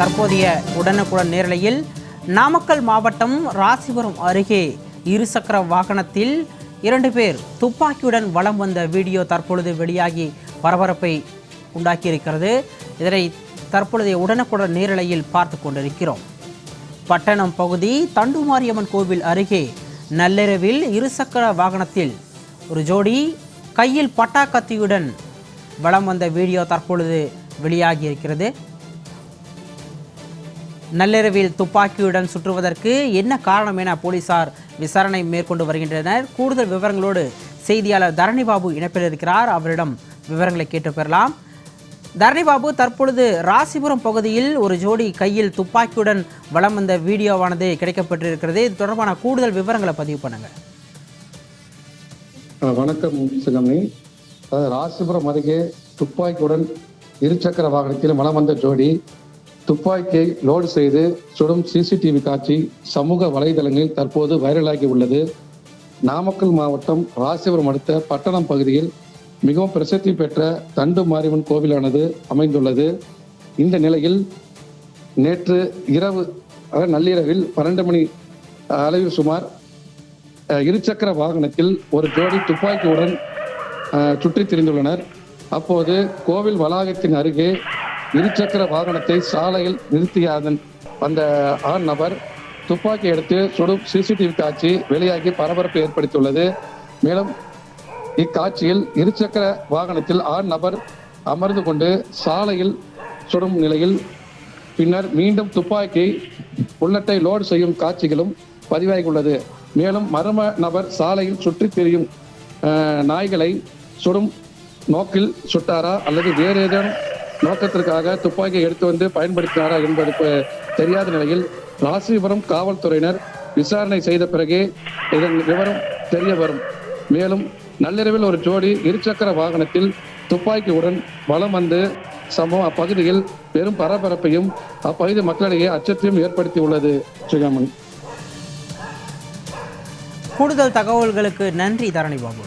தற்போதைய உடனுக்குடன் நேரலையில் நாமக்கல் மாவட்டம் ராசிபுரம் அருகே இருசக்கர வாகனத்தில் இரண்டு பேர் துப்பாக்கியுடன் வலம் வந்த வீடியோ தற்பொழுது வெளியாகி பரபரப்பை உண்டாக்கியிருக்கிறது. இதனை தற்பொழுதைய உடனுக்குடன் நேரலையில் பார்த்து கொண்டிருக்கிறோம். பட்டணம் பகுதி தண்டுமாரியம்மன் கோவில் அருகே நள்ளிரவில் இருசக்கர வாகனத்தில் ஒரு ஜோடி கையில் பட்டாக்கத்தியுடன் வலம் வந்த வீடியோ தற்பொழுது வெளியாகி இருக்கிறது நள்ளிரவில் துப்பாக்கியுடன் சுற்றுவதற்கு என்ன காரணம் என போலீசார் விசாரணை மேற்கொண்டு வருகின்றனர். கூடுதல் விவரங்களோடு செய்தியாளர் தரணி பாபு இணைப்பில் இருக்கிறார். அவரிடம் விவரங்களை கேட்டு பெறலாம். தரணி பாபு தற்பொழுது ராசிபுரம் பகுதியில் ஒரு ஜோடி கையில் துப்பாக்கியுடன் வலம் வந்த வீடியோவானது கிடைக்கப்பட்டிருக்கிறது. இது தொடர்பான கூடுதல் விவரங்களை பதிவு பண்ணுங்க வணக்கம் சிகமணி ராசிபுரம் அருகே துப்பாக்கியுடன் இருசக்கர வாகனத்தில் வளம் வந்த ஜோடி துப்பாக்கியை லோடு செய்து சுடும் சிசிடிவி காட்சி சமூக வலைதளங்களில் தற்போது வைரலாகி உள்ளது நாமக்கல் மாவட்டம் ராசிபுரம் அடுத்த பட்டணம் பகுதியில் மிகவும் பிரசித்தி பெற்ற தண்டு மாரியம்மன் கோவிலானது அமைந்துள்ளது. இந்த நிலையில் நேற்று இரவு நள்ளிரவில் பன்னெண்டு மணி அளவில் சுமார் இருசக்கர வாகனத்தில் ஒரு ஜோடி துப்பாக்கியுடன் சுற்றித் திரிந்துள்ளனர். அப்போது கோவில் வளாகத்தின் அருகே இருசக்கர வாகனத்தை சாலையில் நிறுத்திய அதன் அந்த ஆண் நபர் துப்பாக்கி எடுத்து சுடும் சிசிடிவி காட்சி வெளியாகி பரபரப்பை ஏற்படுத்தியுள்ளது. மேலும் இக்காட்சியில் இருசக்கர வாகனத்தில் ஆண் நபர் அமர்ந்து கொண்டு சாலையில் சுடும் நிலையில் பின்னர் மீண்டும் துப்பாக்கி புல்லட்டை லோடு செய்யும் காட்சிகளும் பதிவாகியுள்ளது. மேலும் மர்ம நபர் சாலையில் சுற்றி திரியும் நாய்களை சுடும் நோக்கில் சுட்டாரா அல்லது வேறு ஏதேனும் நோக்கத்திற்காக துப்பாக்கியை எடுத்து வந்து பயன்படுத்தினாரா என்பது தெரியாத நிலையில் ராசிபுரம் காவல்துறையினர் விசாரணை செய்த பிறகே இதன் விவரம் தெரிய வரும். மேலும் நள்ளிரவில் ஒரு ஜோடி இருசக்கர வாகனத்தில் துப்பாக்கியுடன் வலம் வந்து சம்பவம் அப்பகுதியில் பெரும் பரபரப்பையும் அப்பகுதி மக்களிடையே அச்சத்தையும் ஏற்படுத்தியுள்ளது ஸ்ரீகாமன் கூடுதல் தகவல்களுக்கு நன்றி தரணி பாபு